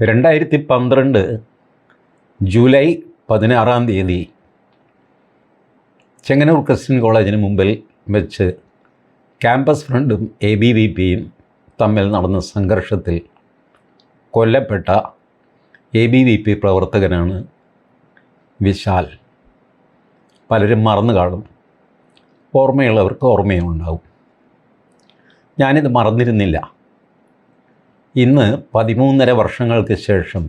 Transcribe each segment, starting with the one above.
രണ്ടായിരത്തി പന്ത്രണ്ട് ജൂലൈ പതിനാറാം തീയതി ചെങ്ങന്നൂർ ക്രിസ്ത്യൻ കോളേജിന് മുമ്പിൽ വെച്ച് ക്യാമ്പസ് ഫ്രണ്ടും എ ബി വി പിയും തമ്മിൽ നടന്ന സംഘർഷത്തിൽ കൊല്ലപ്പെട്ട എ ബി വി പി പ്രവർത്തകനാണ് വിശാൽ. പലരും മറന്നു കാണും. ഓർമ്മയുള്ളവർക്ക് ഓർമ്മയുണ്ടാവും. ഞാനിത് മറന്നിരുന്നില്ല. ഇന്ന് പതിമൂന്നര വർഷങ്ങൾക്ക് ശേഷം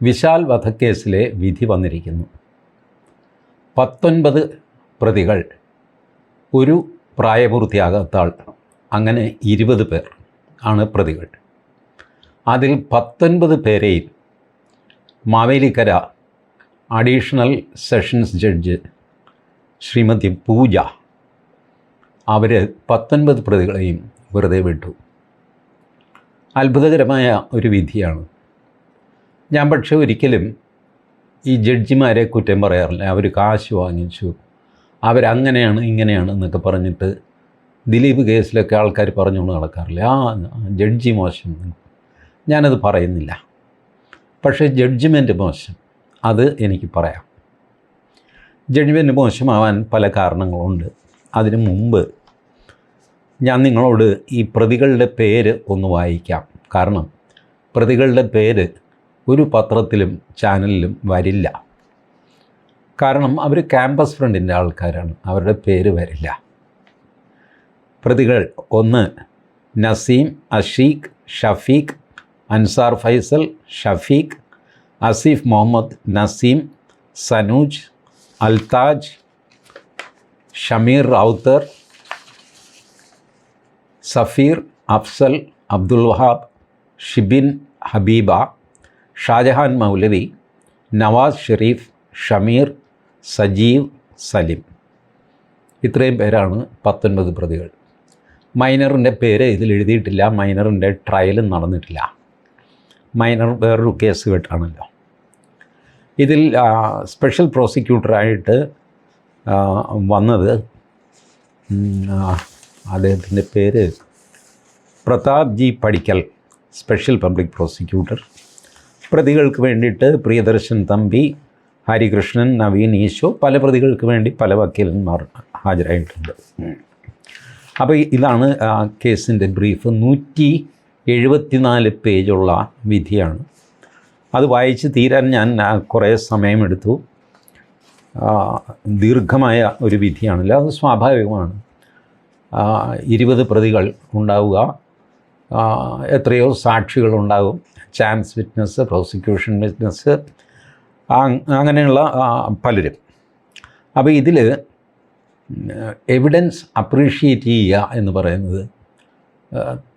വിശാൽ വധക്കേസിലെ വിധി വന്നിരിക്കുന്നു. പത്തൊൻപത് പ്രതികൾ ഒരു പ്രായപൂർത്തിയാകാത്താൾ അങ്ങനെ ഇരുപത് പേർ ആണ് പ്രതികൾ. അതിൽ പത്തൊൻപത് പേരെയും Mavelikkara additional sessions judge Shrimati Pooja അവർ പത്തൊൻപത് പ്രതികളെയും വെറുതെ വിട്ടു. അത്ഭുതകരമായ ഒരു വിധിയാണ്. ഞാൻ പക്ഷേ ഒരിക്കലും ഈ ജഡ്ജിമാരെ കുറ്റം പറയാറില്ല. അവർ കാശ് വാങ്ങിച്ചു. അവരങ്ങനെയാണ് ഇങ്ങനെയാണ് എന്നൊക്കെ പറഞ്ഞിട്ട് ദിലീപ് കേസിലൊക്കെ ആൾക്കാർ പറഞ്ഞുകൊണ്ട് നടക്കാറില്ല. ആ ജഡ്ജി മോശം. ഞാനത് പറയുന്നില്ല. പക്ഷേ ജഡ്ജ്മെന്റ് മോശം. അത് എനിക്ക് പറയാം. ജഡ്ജ്മെന്റ് മോശമാവാൻ പല കാരണങ്ങളുണ്ട്. അതിനു മുമ്പ് ഞാൻ നിങ്ങളോട് ഈ പ്രതികളുടെ പേര് ഒന്ന് വായിക്കാം. കാരണം പ്രതികളുടെ പേര് ഒരു പത്രത്തിലും ചാനലിലും വരില്ല. കാരണം അവർ ക്യാമ്പസ് ഫ്രണ്ടിന്റെ ആൾക്കാരാണ്. അവരുടെ പേര് വരില്ല. പ്രതികൾ ഒന്ന് നസീം അഷീഖ് ഷഫീഖ് അൻസാർ ഫൈസൽ ഷഫീഖ് അസീഫ് മുഹമ്മദ് നസീം സനൂജ് അൽതാജ് ഷമീർ റൗത്തർ സഫീർ അഫ്സൽ അബ്ദുൽ വഹാബ് ഷിബിൻ ഹബീബ ഷാജഹാൻ മൗലവി നവാസ് ഷെരീഫ് ഷമീർ സജീവ് സലിം. ഇത്രയും പേരാണ് പത്തൊൻപത് പ്രതികൾ. മൈനറിന്റെ പേര് ഇതിൽ എഴുതിയിട്ടില്ല മൈനറിന്റെ ട്രയലും നടന്നിട്ടില്ല. മൈനർ വേറൊരു കേസ് കേട്ടാണല്ലോ ഇതിൽ സ്പെഷ്യൽ പ്രോസിക്യൂട്ടറായിട്ട് വന്നത് അദ്ദേഹത്തിന്റെ പേര് Pratap G Padikkal special public prosecutor പ്രതികൾക്ക് വേണ്ടിയിട്ട് പ്രിയദർശൻ തമ്പി ഹരികൃഷ്ണൻ നവീൻ ഈശോ പല പ്രതികൾക്ക് വേണ്ടി പല വക്കീലന്മാർ ഹാജരായിട്ടുണ്ട്. അപ്പോൾ ഇതാണ് ആ കേസിന്റെ ബ്രീഫ് നൂറ്റി എഴുപത്തിനാല് പേജുള്ള വിധിയാണ്. അത് വായിച്ച് തീരാൻ ഞാൻ കുറേ സമയമെടുത്തു. ദീർഘമായ ഒരു വിധിയാണല്ലോ. അത് സ്വാഭാവികമാണ്. ഇരുപത് പ്രതികൾ ഉണ്ടാവുക. എത്രയോ സാക്ഷികളുണ്ടാകും ചാൻസ് വിറ്റ്നസ് പ്രോസിക്യൂഷൻ വിറ്റ്നസ് അങ്ങനെയുള്ള പലരും. അപ്പോൾ ഇതിൽ എവിഡൻസ് അപ്രീഷിയേറ്റ് ചെയ്യുക എന്ന് പറയുന്നത്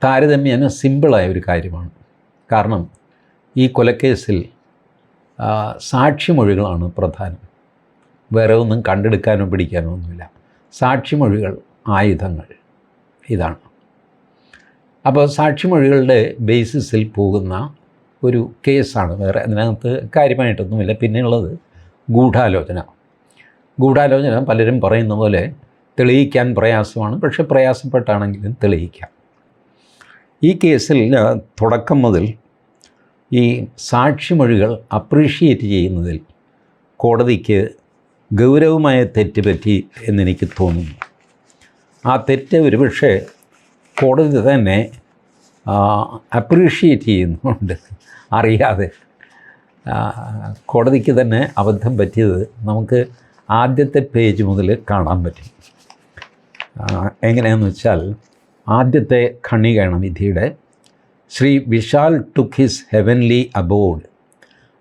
താരതമ്യേന സിമ്പിളായ ഒരു കാര്യമാണ്. കാരണം ഈ കൊലക്കേസിൽ സാക്ഷിമൊഴികളാണ് പ്രധാനം. വേറെ ഒന്നും കണ്ടെടുക്കാനോ പിടിക്കാനോ ഒന്നുമില്ല. സാക്ഷിമൊഴികൾ ആയുധങ്ങൾ. ഇതാണ്. അപ്പോൾ സാക്ഷിമൊഴികളുടെ ബേസിസിൽ പോകുന്ന ഒരു കേസാണ്. വേറെ അതിനകത്ത് കാര്യമായിട്ടൊന്നുമില്ല. പിന്നെയുള്ളത് ഗൂഢാലോചന. ഗൂഢാലോചന പലരും പറയുന്ന പോലെ തെളിയിക്കാൻ പ്രയാസമാണ്. പക്ഷെ പ്രയാസപ്പെട്ടാണെങ്കിലും തെളിയിക്കാം. ഈ കേസിൽ തുടക്കം മുതൽ ഈ സാക്ഷിമൊഴികൾ അപ്രീഷിയേറ്റ് ചെയ്യുന്നതിൽ കോടതിക്ക് ഗൗരവമായ തെറ്റ് പറ്റി എന്നെനിക്ക് തോന്നുന്നു. ആ തെറ്റ് ഒരു പക്ഷേ കോടതി തന്നെ അപ്രീഷിയേറ്റ് ചെയ്യുന്നുണ്ട്. അറിയാതെ. കോടതിക്ക് തന്നെ അബദ്ധം പറ്റിയത് നമുക്ക് ആദ്യത്തെ പേജ് മുതൽ കാണാൻ പറ്റും. എങ്ങനെയാണെന്ന് വെച്ചാൽ ആദ്യത്തെ ഖണ്ണികയാണ് വിധിയുടെ Shri Vishal took his heavenly abode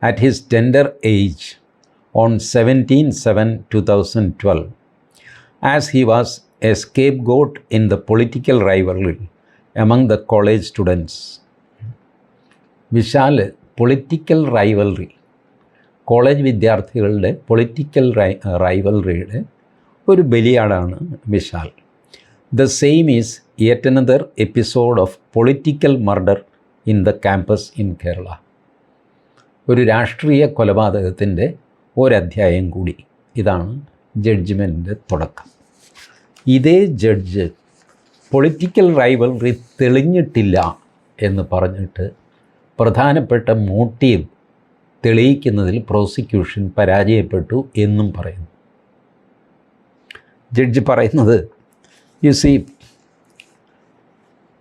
at his tender age on seventeen seven two thousand twelve as he was a scapegoat in the political among among the college students Vishal political rivalry college വിദ്യാർത്ഥികളുടെ political റൈ റൈവലറിയുടെ ഒരു ബലിയാടാണ് Vishal. The same is yet another episode of political murder in the campus in Kerala ഒരു രാഷ്ട്രീയ കൊലപാതകത്തിന്റെ ഒരധ്യായം കൂടി. ഇതാണ് ജഡ്ജ്മെന്റിന്റെ തുടക്കം. ഇതേ ജഡ്ജ് പൊളിറ്റിക്കൽ റൈവൽറി തെളിഞ്ഞിട്ടില്ല എന്ന് പറഞ്ഞിട്ട് പ്രധാനപ്പെട്ട മോട്ടീവ് തെളിയിക്കുന്നതിൽ പ്രോസിക്യൂഷൻ പരാജയപ്പെട്ടു എന്നും പറയുന്നു. ജഡ്ജ് പറയുന്നത് U C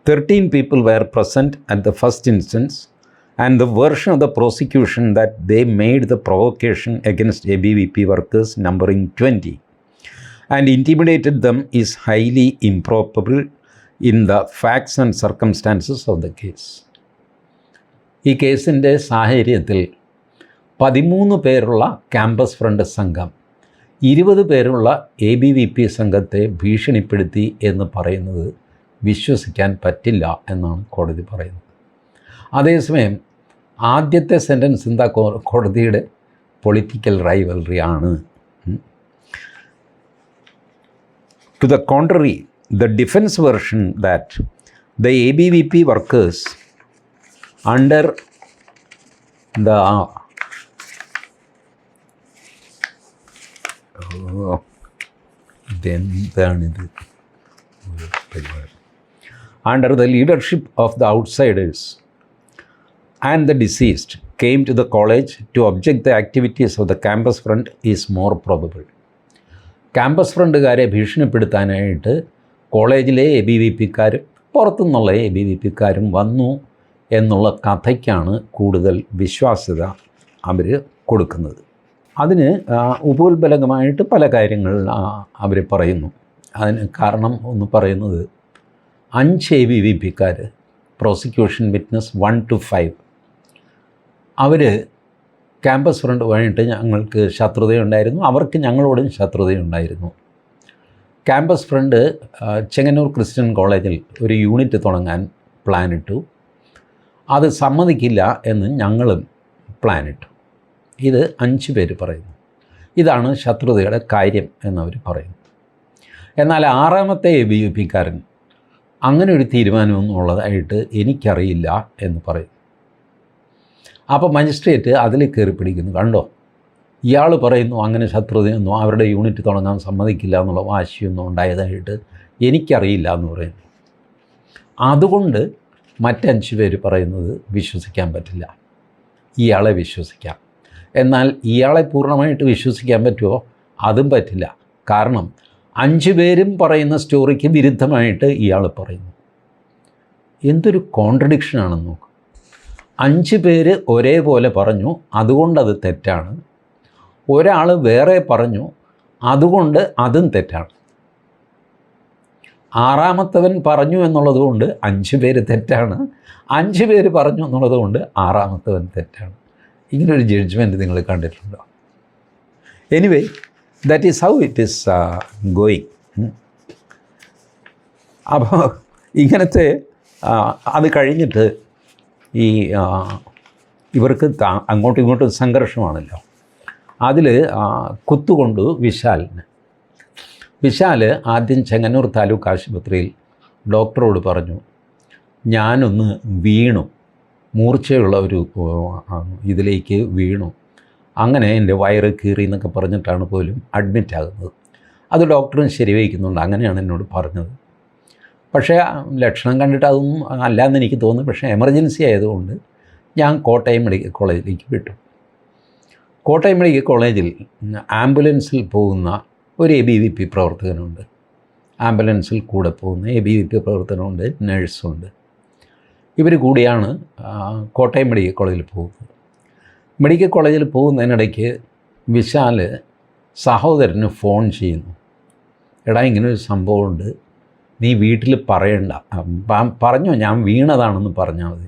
thirteen people were present at the first instance and the version of the prosecution that they made the provocation against A B V P workers numbering twenty and intimidated them is highly improbable in the facts and circumstances of the case ഈ കേസിന്റെ സാഹചര്യത്തിൽ പതിമൂന്ന് പേരുള്ള campus front സംഘം ഇരുപത് പേരുള്ള A B V P സംഘത്തെ ഭീഷണിപ്പെടുത്തി എന്ന് പറയുന്നത് വിശ്വസിക്കാൻ പറ്റില്ല എന്നാണ് കോടതി പറയുന്നത്. അതേസമയം ആദ്യത്തെ സെന്റൻസ് എന്താ കോടതിയുടെ പൊളിറ്റിക്കൽ റൈവൽറി ആണ്. To the contrary the defence version that the A B V P workers under the oh, ഇതെന്താണിത് ഒരു പരിപാടി under the leadership of the outsiders and the deceased came to the college to object the activities of the campus front is more probable campus ഫ്രണ്ടുകാരെ ഭീഷണിപ്പെടുത്താനായിട്ട് കോളേജിലെ A B V പിക്കാരും പുറത്തുനിന്നുള്ള A B V പിക്കാരും വന്നു എന്നുള്ള കഥയ്ക്കാണ് കൂടുതൽ വിശ്വാസ്യത അവർ കൊടുക്കുന്നത്. അതിന് ഉപോത്ബലകമായിട്ട് പല കാര്യങ്ങൾ അവർ പറയുന്നു. അതിന് കാരണം ഒന്ന് പറയുന്നത് അഞ്ച് A B V പിക്കാർ prosecution witness one two five our campus ഫ്രണ്ടുമായിട്ട് ഞങ്ങൾക്ക് ശത്രുതയുണ്ടായിരുന്നു. അവർക്ക് ഞങ്ങളോടും ശത്രുതയുണ്ടായിരുന്നു. ക്യാമ്പസ് ഫ്രണ്ട് ചെങ്ങന്നൂർ ക്രിസ്ത്യൻ കോളേജിൽ ഒരു യൂണിറ്റ് തുടങ്ങാൻ പ്ലാനിട്ടു. അത് സമ്മതിക്കില്ല എന്ന് ഞങ്ങളും പ്ലാനിട്ടു. ഇത് അഞ്ച് പേര് പറയുന്നു. ഇതാണ് ശത്രുതയുടെ കാര്യം എന്നവർ പറയുന്നു. എന്നാൽ ആറാമത്തെ എ ബി യു പിക്കാരൻ അങ്ങനെ ഒരു തീരുമാനമൊന്നും ഉള്ളതായിട്ട് എനിക്കറിയില്ല എന്ന് പറയും അപ്പോൾ മജിസ്ട്രേറ്റ് അതിൽ കയറി പിടിക്കുന്നു. കണ്ടോ? ഇയാൾ പറയുന്നു അങ്ങനെ ശത്രുതയൊന്നും അവരുടെ യൂണിറ്റ് തുടങ്ങാൻ സമ്മതിക്കില്ല എന്നുള്ള വാശിയൊന്നും ഉണ്ടായതായിട്ട് എനിക്കറിയില്ല എന്ന് പറയുന്നു. അതുകൊണ്ട് മറ്റഞ്ച് പേര് പറയുന്നത് വിശ്വസിക്കാൻ പറ്റില്ല. ഇയാളെ വിശ്വസിക്കാം. എന്നാൽ ഇയാളെ പൂർണമായിട്ട് വിശ്വസിക്കാൻ പറ്റുമോ? അതും പറ്റില്ല. കാരണം അഞ്ച് പേരും പറയുന്ന സ്റ്റോറിക്ക് വിരുദ്ധമായിട്ട് ഇയാൾ പറയുന്നു. എന്തൊരു കോൺട്രഡിക്ഷനാണെന്ന് നോക്ക്. അഞ്ച് പേര് ഒരേപോലെ പറഞ്ഞു അതുകൊണ്ടത് തെറ്റാണ്. ഒരാൾ വേറെ പറഞ്ഞു അതുകൊണ്ട് അതും തെറ്റാണ്. ആറാമത്തവൻ പറഞ്ഞു എന്നുള്ളത് കൊണ്ട് അഞ്ച് പേര് തെറ്റാണ്. അഞ്ച് പേര് പറഞ്ഞു എന്നുള്ളത് കൊണ്ട് ആറാമത്തവൻ തെറ്റാണ്. ഇങ്ങനൊരു ജഡ്ജ്മെന്റ് നിങ്ങൾ കണ്ടിട്ടുണ്ടോ? Anyway that is how it is going അപ്പോൾ ഇങ്ങനത്തെ അത് കഴിഞ്ഞിട്ട് ഈ ഇവർക്ക് അങ്ങോട്ടും ഇങ്ങോട്ടും സംഘർഷമാണല്ലോ. അതിൽ കുത്തുകൊണ്ട് വിശാലിന്. വിശാൽ ആദ്യം ചെങ്ങന്നൂർ താലൂക്ക് ആശുപത്രിയിൽ ഡോക്ടറോട് പറഞ്ഞു ഞാനൊന്ന് വീണു. മൂർച്ചയുള്ള ഒരു ഇതിലേക്ക് വീണു. അങ്ങനെ എന്റെ വയറ് കീറി എന്നൊക്കെ പറഞ്ഞിട്ടാണ് പോലും അഡ്മിറ്റ് ആകുന്നത് അത് ഡോക്ടറും ശരിവയ്ക്കുന്നുണ്ട്. അങ്ങനെയാണ് എന്നോട് പറഞ്ഞത്. പക്ഷേ ലക്ഷണം കണ്ടിട്ട് അതൊന്നും അല്ലാന്ന് എനിക്ക് തോന്നുന്നു. പക്ഷേ എമർജൻസി ആയതുകൊണ്ട് ഞാൻ കോട്ടയം മെഡിക്കൽ കോളേജിലേക്ക് വിട്ടു. കോട്ടയം മെഡിക്കൽ കോളേജിൽ ആംബുലൻസിൽ പോകുന്ന ഒരു എ ബി വി പി പ്രവർത്തകനുണ്ട്. ആംബുലൻസിൽ കൂടെ പോകുന്ന എ ബി വി പി പ്രവർത്തനമുണ്ട് നഴ്സുണ്ട്. ഇവർ കൂടിയാണ് കോട്ടയം മെഡിക്കൽ കോളേജിൽ പോകുന്നത്. മെഡിക്കൽ കോളേജിൽ പോകുന്നതിനിടയ്ക്ക് വിശാൽ സഹോദരന് ഫോൺ ചെയ്യുന്നു. എടാ ഇങ്ങനൊരു സംഭവമുണ്ട്. നീ വീട്ടിൽ പറയണ്ട. പ- പറഞ്ഞോ ഞാൻ വീണതാണെന്ന് പറഞ്ഞാൽ മതി.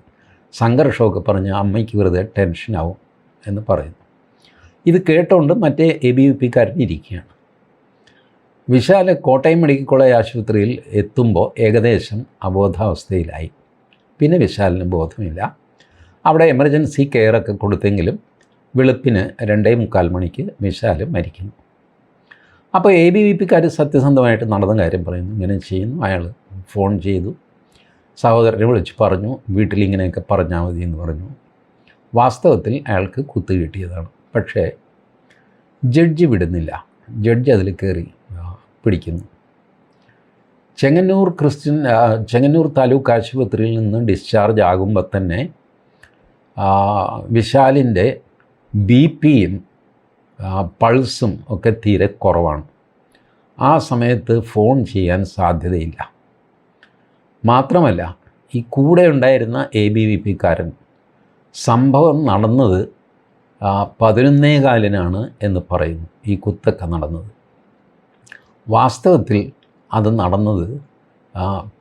സംഘർഷമൊക്കെ പറഞ്ഞ് അമ്മയ്ക്ക് വെറുതെ ടെൻഷനാവും എന്ന് പറയുന്നു. ഇത് കേട്ടോണ്ട് മറ്റേ എ ബി വി പിക്കാരൻ ഇരിക്കുകയാണ്. വിശാൽ കോട്ടയം മെഡിക്കൽ കോളേജ് ആശുപത്രിയിൽ എത്തുമ്പോൾ ഏകദേശം അബോധാവസ്ഥയിലായി. പിന്നെ വിശാലിന് ബോധമില്ല. അവിടെ എമർജൻസി കെയറൊക്കെ കൊടുത്തെങ്കിലും വെളുപ്പിന് രണ്ടേ മുക്കാൽ മണിക്ക് വിശാൽ മരിക്കുന്നു. അപ്പോൾ എ ബി വി പിക്കാർ സത്യസന്ധമായിട്ട് നടന്ന കാര്യം പറയുന്നു. ഇങ്ങനെ ചെയ്യുന്നു. അയാൾ ഫോൺ ചെയ്തു. സഹോദരനെ വിളിച്ച് പറഞ്ഞു വീട്ടിൽ ഇങ്ങനെയൊക്കെ പറഞ്ഞാൽ മതി എന്ന് പറഞ്ഞു. വാസ്തവത്തിൽ അയാൾക്ക് കുത്തു കിട്ടിയതാണ്. പക്ഷേ ജഡ്ജി വിടുന്നില്ല. ജഡ്ജ് അതിൽ കയറി പിടിക്കുന്നു. ചെങ്ങന്നൂർ ക്രിസ്ത്യൻ ചെങ്ങന്നൂർ താലൂക്ക് ആശുപത്രിയിൽ നിന്ന് ഡിസ്ചാർജ് ആകുമ്പോൾ തന്നെ വിശാലിന്റെ ബി പിയും പൾസും ഒക്കെ തീരെ കുറവാണ്. ആ സമയത്ത് ഫോൺ ചെയ്യാൻ സാധ്യതയില്ല. മാത്രമല്ല ഈ കൂടെ ഉണ്ടായിരുന്ന എ ബി വി പിക്കാരൻ സംഭവം നടന്നത് പതിനൊന്നേ കാലിനാണ് എന്ന് പറയുന്നു. ഈ കുത്തൊക്കെ നടന്നത്. വാസ്തവത്തിൽ അത് നടന്നത്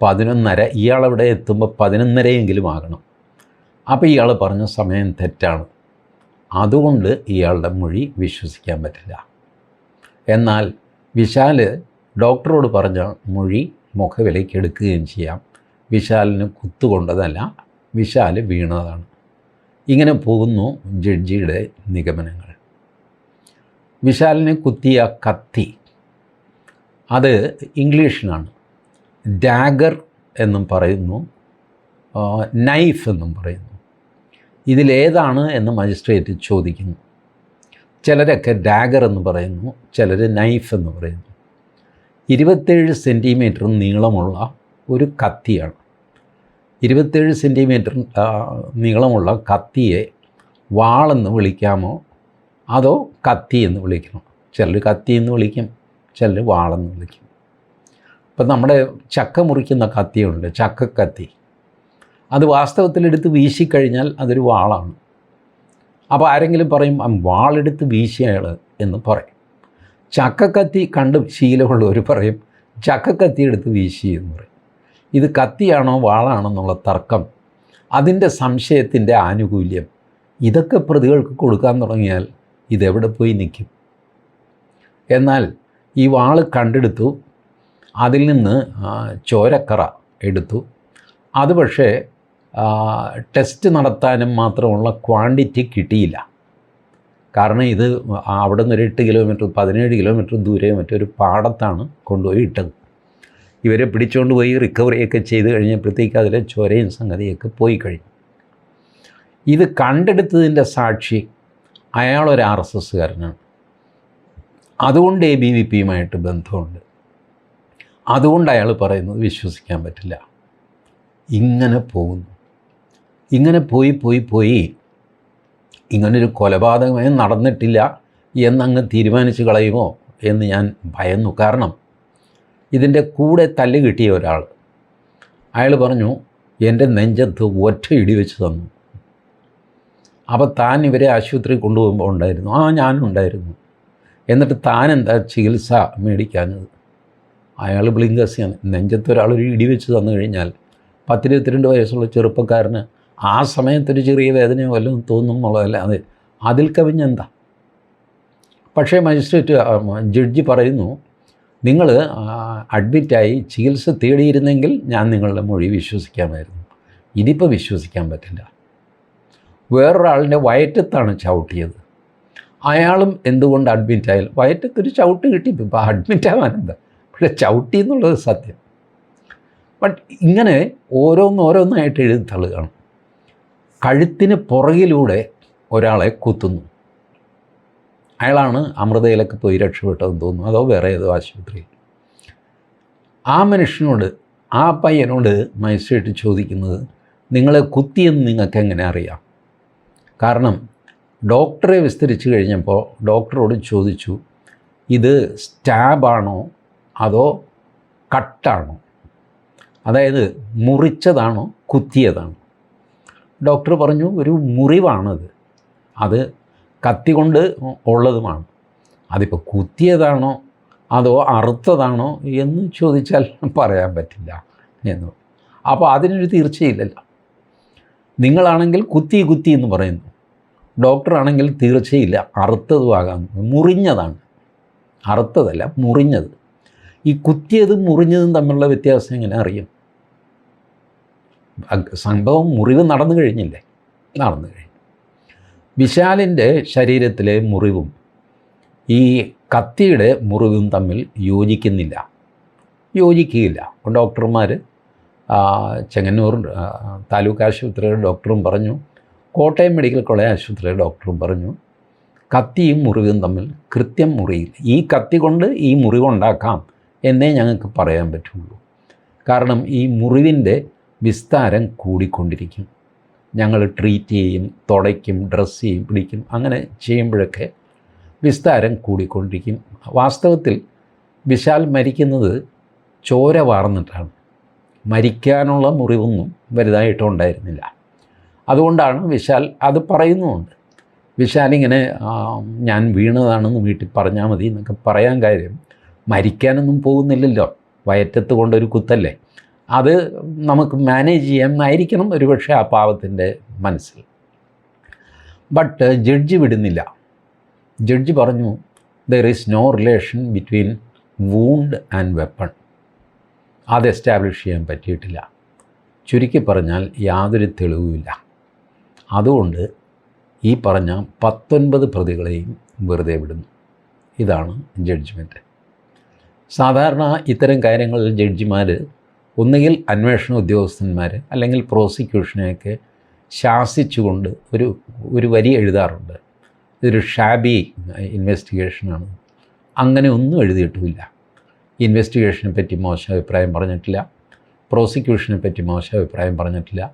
പതിനൊന്നര ഇയാളവിടെ എത്തുമ്പോൾ പതിനൊന്നരയെങ്കിലും ആകണം. അപ്പോൾ ഇയാൾ പറഞ്ഞ സമയം തെറ്റാണ്. അതുകൊണ്ട് ഇയാളുടെ മൊഴി വിശ്വസിക്കാൻ പറ്റില്ല. എന്നാൽ വിശാൽ ഡോക്ടറോട് പറഞ്ഞ മൊഴി മുഖവിലേക്ക് എടുക്കുകയും ചെയ്യാം. വിശാലിന് കുത്തുകൊണ്ടതല്ല വിശാൽ വീണതാണ്. ഇങ്ങനെ പോകുന്നു ജഡ്ജിയുടെ നിഗമനങ്ങൾ. വിശാലിനെ കുത്തിയ കത്തി അത് ഇംഗ്ലീഷിലാണ് ഡാഗർ എന്നും പറയുന്നു നൈഫ് എന്നും പറയുന്നു. ഇതിലേതാണ് എന്ന് മജിസ്ട്രേറ്റ് ചോദിക്കുന്നു. ചിലരൊക്കെ ഡാഗർ എന്ന് പറയുന്നു ചിലർ നൈഫ് എന്ന് പറയുന്നു. ഇരുപത്തേഴ് സെന്റിമീറ്റർ നീളമുള്ള ഒരു കത്തിയാണ്. ഇരുപത്തേഴ് സെന്റിമീറ്റർ നീളമുള്ള കത്തിയെ വാളെന്ന് വിളിക്കാമോ? അതോ കത്തി എന്ന് വിളിക്കണം? ചിലർ കത്തി എന്ന് വിളിക്കും ചിലർ വാളെന്ന് വിളിക്കും. ഇപ്പം നമ്മുടെ ചക്ക മുറിക്കുന്ന കത്തിയുണ്ട് ചക്കക്കത്തി. അത് വാസ്തവത്തിലെടുത്ത് വീശിക്കഴിഞ്ഞാൽ അതൊരു വാളാണ്. അപ്പോൾ ആരെങ്കിലും പറയും വാളെടുത്ത് വീശിയയാൾ എന്ന് പറയും. ചക്കക്കത്തി കണ്ട് ശീലമുള്ളവർ പറയും ചക്കക്കത്തി എടുത്ത് വീശി എന്ന് പറയും. ഇത് കത്തിയാണോ വാളാണോ എന്നുള്ള തർക്കം അതിന്റെ സംശയത്തിന്റെ ആനുകൂല്യം ഇതൊക്കെ പ്രതികൾക്ക് കൊടുക്കാൻ തുടങ്ങിയാൽ ഇതെവിടെ പോയി നിൽക്കും? എന്നാൽ ഈ വാൾ കണ്ടെടുത്തു അതിൽ നിന്ന് ചോരക്കറ എടുത്തു. അത് പക്ഷേ ടെസ്റ്റ് നടത്താനും മാത്രമുള്ള ക്വാണ്ടിറ്റി കിട്ടിയില്ല. കാരണം ഇത് അവിടെ ഒരു എട്ട് കിലോമീറ്റർ പതിനേഴ് കിലോമീറ്റർ ദൂരെ മറ്റൊരു പാടത്താണ് കൊണ്ടുപോയി ഇട്ടത്. ഇവരെ പിടിച്ചുകൊണ്ട് പോയി റിക്കവറിയൊക്കെ ചെയ്ത് കഴിഞ്ഞപ്പോഴത്തേക്ക് അതിലെ ചോരയും സംഗതിയൊക്കെ പോയി കഴിഞ്ഞു. ഇത് കണ്ടെടുത്തതിന്റെ സാക്ഷി അയാളൊരു ആർ എസ് എസ്സുകാരനാണ്. അതുകൊണ്ട് എ ബി വി പിയുമായിട്ട് ബന്ധമുണ്ട്. അതുകൊണ്ട് അയാൾ പറയുന്നത് വിശ്വസിക്കാൻ പറ്റില്ല. ഇങ്ങനെ പോകുന്നു. ഇങ്ങനെ പോയി പോയി പോയി ഇങ്ങനൊരു കൊലപാതകമേ നടന്നിട്ടില്ല എന്നങ്ങ് തീരുമാനിച്ചു കളയുമോ എന്ന് ഞാൻ ഭയന്നു. കാരണം ഇതിന്റെ കൂടെ തല്ല് കിട്ടിയ ഒരാൾ അയാൾ പറഞ്ഞു എന്റെ നെഞ്ചത്ത് ഒറ്റ ഇടി വെച്ച് തന്നു. അപ്പോൾ താൻ ഇവരെ ആശുപത്രി കൊണ്ടുപോകുമ്പോൾ ഉണ്ടായിരുന്നു. ആ ഞാനും ഉണ്ടായിരുന്നു. എന്നിട്ട് താൻ എന്താ ചികിത്സ മേടിക്കാഞ്ഞത്? അയാൾ ബ്ലിങ്കസിയാണ് നെഞ്ചത്ത് ഒരാളൊരു ഒരു ഇടി വെച്ച് തന്നു കഴിഞ്ഞാൽ പത്തിരുപത്തിരണ്ട് വയസ്സുള്ള ചെറുപ്പക്കാരന് ആ സമയത്തൊരു ചെറിയ വേദനയോ വല്ലതും തോന്നും എന്നുള്ളതല്ലാതെ അതിൽ കവിഞ്ഞെന്താ? പക്ഷേ മജിസ്ട്രേറ്റ് ജഡ്ജി പറയുന്നു നിങ്ങൾ അഡ്മിറ്റായി ചികിത്സ തേടിയിരുന്നെങ്കിൽ ഞാൻ നിങ്ങളുടെ മൊഴി വിശ്വസിക്കാമായിരുന്നു. ഇതിപ്പോൾ വിശ്വസിക്കാൻ പറ്റില്ല. വേറൊരാളിന്റെ വയറ്റത്താണ് ചവിട്ടിയത്. അയാളും എന്തുകൊണ്ട് അഡ്മിറ്റായാലും വയറ്റത്തൊരു ചവിട്ട് കിട്ടി. ഇപ്പോൾ അഡ്മിറ്റ് എന്താ? പക്ഷേ ചവിട്ടി എന്നുള്ളത് സത്യം. ബട്ട് ഇങ്ങനെ ഓരോന്നോരോന്നായിട്ട് എഴുതി തള്ളുകയാണ്. കഴുത്തിന് പുറകിലൂടെ ഒരാളെ കുത്തുന്നു. അയാളാണ് അമൃതയിലൊക്കെ പോയി രക്ഷപ്പെട്ടതെന്ന് തോന്നുന്നു. അതോ വേറെ ഏതോ ആശുപത്രിയിൽ. ആ മനുഷ്യനോട് ആ പയ്യനോട് മജിസ്ട്രേറ്റ് ചോദിക്കുന്നത് നിങ്ങളെ കുത്തിയെന്ന് നിങ്ങൾക്ക് എങ്ങനെ അറിയാം? കാരണം ഡോക്ടറെ വിസ്തരിച്ച് കഴിഞ്ഞപ്പോൾ ഡോക്ടറോട് ചോദിച്ചു ഇത് സ്റ്റാബാണോ? അതോ കട്ടാണോ? അതായത് മുറിച്ചതാണോ കുത്തിയതാണോ? ഡോക്ടർ പറഞ്ഞു ഒരു മുറിവാണത്. അത് കത്തി കൊണ്ട് ഉള്ളതുമാണ്. അതിപ്പോൾ കുത്തിയതാണോ? അതോ അറുത്തതാണോ? എന്ന് ചോദിച്ചാൽ പറയാൻ പറ്റില്ല എന്ന്. അപ്പോൾ അതിനൊരു തീർച്ചയില്ലല്ലോ. നിങ്ങളാണെങ്കിൽ കുത്തി കുത്തി എന്ന് പറയുന്നു. ഡോക്ടറാണെങ്കിൽ തീർച്ചയില്ല അറുത്തതുമാകാം. മുറിഞ്ഞതാണ്. അറുത്തതല്ല മുറിഞ്ഞത്. ഈ കുത്തിയതും മുറിഞ്ഞതും തമ്മിലുള്ള വ്യത്യാസം എങ്ങനെ അറിയും? സംഭവം മുറിവ് നടന്നു കഴിഞ്ഞില്ലേ? നടന്നു കഴിഞ്ഞു. വിശാലിന്റെ ശരീരത്തിലെ മുറിവും ഈ കത്തിയുടെ മുറിവും തമ്മിൽ യോജിക്കുന്നില്ല. യോജിക്കുകയില്ല. ഡോക്ടർമാർ ചെങ്ങന്നൂർ താലൂക്ക് ആശുപത്രിയുടെ ഡോക്ടറും പറഞ്ഞു കോട്ടയം മെഡിക്കൽ കോളേജ് ആശുപത്രിയുടെ ഡോക്ടറും പറഞ്ഞു കത്തിയും മുറിവും തമ്മിൽ കൃത്യം മുറിയില്ല. ഈ കത്തി കൊണ്ട് ഈ മുറിവുണ്ടാക്കാം എന്നേ ഞങ്ങൾക്ക് പറയാൻ പറ്റുള്ളൂ. കാരണം ഈ മുറിവിന്റെ വിസ്താരം കൂടിക്കൊണ്ടിരിക്കും. ഞങ്ങൾ ട്രീറ്റ് ചെയ്യും തുടയ്ക്കും ഡ്രസ്സ് ചെയ്യും പിടിക്കും അങ്ങനെ ചെയ്യുമ്പോഴൊക്കെ വിസ്താരം കൂടിക്കൊണ്ടിരിക്കും. വാസ്തവത്തിൽ വിശാൽ മരിക്കുന്നത് ചോര വാർന്നിട്ടാണ്. മരിക്കാനുള്ള മുറിവൊന്നും വലുതായിട്ടും ഉണ്ടായിരുന്നില്ല. അതുകൊണ്ടാണ് വിശാൽ അത് പറയുന്നുമുണ്ട്. വിശാൽ ഇങ്ങനെ ഞാൻ വീണതാണെന്ന് വീട്ടിൽ പറഞ്ഞാൽ മതി എന്നൊക്കെ പറയാൻ കാര്യം മരിക്കാനൊന്നും പോകുന്നില്ലല്ലോ. വയറ്റത്ത് കൊണ്ടൊരു കുത്തല്ലേ? അത് നമുക്ക് മാനേജ് ചെയ്യാമെന്നായിരിക്കണം ഒരുപക്ഷെ ആ പാവത്തിന്റെ മനസ്സിൽ. ബട്ട് ജഡ്ജി വിടുന്നില്ല. ജഡ്ജി പറഞ്ഞു there is no relation between wound and weapon അത് എസ്റ്റാബ്ലിഷ് ചെയ്യാൻ പറ്റിയിട്ടില്ല. ചുരുക്കി പറഞ്ഞാൽ യാതൊരു തെളിവുമില്ല അതുകൊണ്ട് ഈ പറഞ്ഞ പത്തൊൻപത് പ്രതികളെയും വെറുതെ വിടുന്നു. ഇതാണ് ജഡ്ജ്മെന്റ് സാധാരണ ഇത്തരം കാര്യങ്ങളിൽ ജഡ്ജിമാർ ഒന്നുകിൽ അന്വേഷണ ഉദ്യോഗസ്ഥന്മാർ അല്ലെങ്കിൽ പ്രോസിക്യൂഷനെയൊക്കെ ശാസിച്ചുകൊണ്ട് ഒരു ഒരു വരി എഴുതാറുണ്ട്. ഇതൊരു ഷാബി ഇൻവെസ്റ്റിഗേഷനാണ്. അങ്ങനെ ഒന്നും എഴുതിയിട്ടുമില്ല ഇൻവെസ്റ്റിഗേഷനെ പറ്റി മോശം അഭിപ്രായം പറഞ്ഞിട്ടില്ല. പ്രോസിക്യൂഷനെ പറ്റി മോശം അഭിപ്രായം പറഞ്ഞിട്ടില്ല.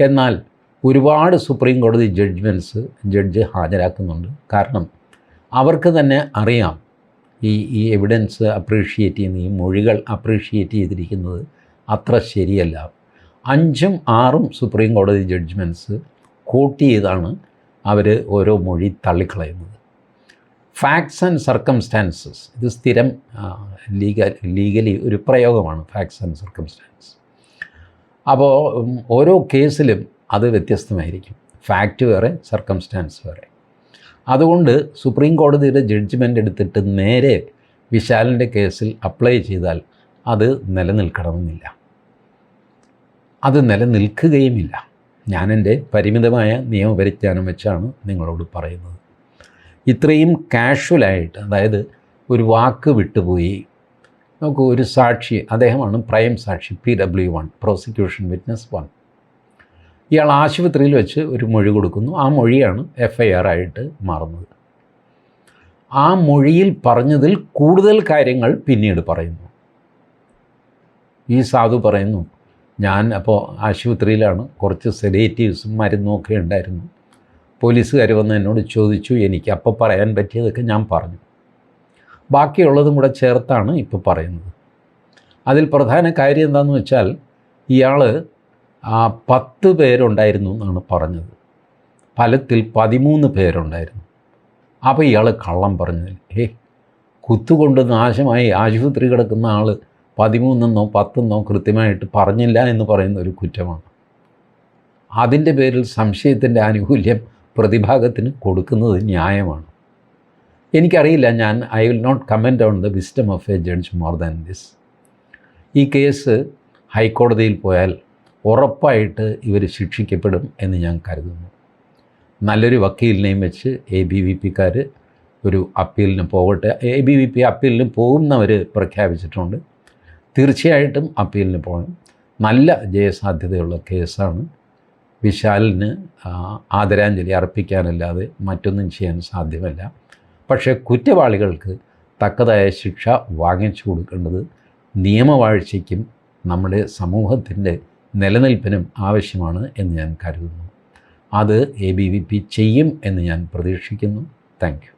എന്നാൽ ഒരുപാട് സുപ്രീം കോടതി ജഡ്ജ്മെന്റ്സ് ജഡ്ജ് ഹാജരാക്കുന്നുണ്ട്. കാരണം അവർക്ക് തന്നെ അറിയാം ഈ ഈ എവിഡൻസ് അപ്രീഷിയേറ്റ് ചെയ്യുന്ന ഈ മൊഴികൾ അപ്രീഷിയേറ്റ് ചെയ്തിരിക്കുന്നത് അത്ര ശരിയല്ല. അഞ്ചും ആറും സുപ്രീം കോടതി ജഡ്ജ്മെന്റ്സ് കോട്ട് ചെയ്താണ് അവർ ഓരോ മൊഴി തള്ളിക്കളയുന്നത്. ഫാക്ട്സ് ആൻഡ് സർക്കംസ്റ്റാൻസസ് ഇത് സ്ഥിരം ലീഗൽ ലീഗലി ഒരു പ്രയോഗമാണ് ഫാക്ട്സ് ആൻഡ് സർക്കംസ്റ്റാൻസ് അപ്പോൾ ഓരോ കേസിലും അത് വ്യത്യസ്തമായിരിക്കും. ഫാക്റ്റ് വേറെ സർക്കംസ്റ്റാൻസ് വേറെ. അതുകൊണ്ട് സുപ്രീം കോടതിയുടെ ജഡ്ജ്മെന്റ് എടുത്തിട്ട് നേരെ വിശാലിന്റെ കേസിൽ അപ്ലൈ ചെയ്താൽ അത് നിലനിൽക്കണമെന്നില്ല. അത് നിലനിൽക്കുകയുമില്ല. ഞാനെന്റെ പരിമിതമായ നിയമപരിജ്ഞാനം വെച്ചാണ് നിങ്ങളോട് പറയുന്നത്. ഇത്രയും കാഷ്വലായിട്ട് അതായത് ഒരു വാക്ക് വിട്ടുപോയി. നമുക്ക് ഒരു സാക്ഷി അദ്ദേഹമാണ് പ്രൈം സാക്ഷി P W one prosecution witness one ഇയാൾ ആശുപത്രിയിൽ വെച്ച് ഒരു മൊഴി കൊടുക്കുന്നു. ആ മൊഴിയാണ് എഫ് ഐ ആർ ആയിട്ട് മാറുന്നത്. ആ മൊഴിയിൽ പറഞ്ഞതിൽ കൂടുതൽ കാര്യങ്ങൾ പിന്നീട് പറയുന്നു. ഈ സാധു പറയുന്നു ഞാൻ അപ്പോൾ ആശുപത്രിയിലാണ്. കുറച്ച് സെഡേറ്റീവ്സും മരുന്നും ഒക്കെ ഉണ്ടായിരുന്നു. പോലീസുകാർ വന്ന് എന്നോട് ചോദിച്ചു എനിക്ക് അപ്പോൾ പറയാൻ പറ്റിയതൊക്കെ ഞാൻ പറഞ്ഞു. ബാക്കിയുള്ളതും കൂടെ ചേർത്താണ് ഇപ്പോൾ പറയുന്നത്. അതിൽ പ്രധാന കാര്യം എന്താണെന്ന് വെച്ചാൽ ഇയാൾ പത്ത് പേരുണ്ടായിരുന്നു എന്നാണ് പറഞ്ഞത്. ഫലത്തിൽ പതിമൂന്ന് പേരുണ്ടായിരുന്നു. അപ്പോൾ ഇയാൾ കള്ളം പറഞ്ഞതിൽ ഏ കുത്തുകൊണ്ട് നാശമായി ആശുപത്രി കിടക്കുന്ന ആൾ പതിമൂന്നെന്നോ പത്തെന്നോ കൃത്യമായിട്ട് പറഞ്ഞില്ല എന്ന് പറയുന്ന ഒരു കുറ്റമാണ്. അതിന്റെ പേരിൽ സംശയത്തിന്റെ ആനുകൂല്യം പ്രതിഭാഗത്തിന് കൊടുക്കുന്നത് ന്യായമാണ്. എനിക്കറിയില്ല ഞാൻ I will not comment on the wisdom of a judge more than this ഈ കേസ് ഹൈക്കോടതിയിൽ പോയാൽ ഉറപ്പായിട്ട് ഇവർ ശിക്ഷിക്കപ്പെടും എന്ന് ഞാൻ കരുതുന്നു. നല്ലൊരു വക്കീലിനെയും വെച്ച് എ ബി വി പിക്കാർ ഒരു അപ്പീലിന് പോകട്ടെ. എ ബി വി പി അപ്പീലിന് പോകുന്നവർ പ്രഖ്യാപിച്ചിട്ടുണ്ട്. തീർച്ചയായിട്ടും അപ്പീലിന് പോകണം. നല്ല ജയസാധ്യതയുള്ള കേസാണ്. വിശാലിന് ആദരാഞ്ജലി അർപ്പിക്കാനല്ലാതെ മറ്റൊന്നും ചെയ്യാൻ സാധ്യമല്ല. പക്ഷേ കുറ്റവാളികൾക്ക് തക്കതായ ശിക്ഷ വാങ്ങിച്ചു കൊടുക്കേണ്ടത് നിയമവാഴ്ചയ്ക്കും നമ്മുടെ സമൂഹത്തിന്റെ നിലനിൽപ്പിനും ആവശ്യമാണ് എന്ന് ഞാൻ കരുതുന്നു. അത് എ ബി വി പി ചെയ്യും എന്ന് ഞാൻ പ്രതീക്ഷിക്കുന്നു. താങ്ക്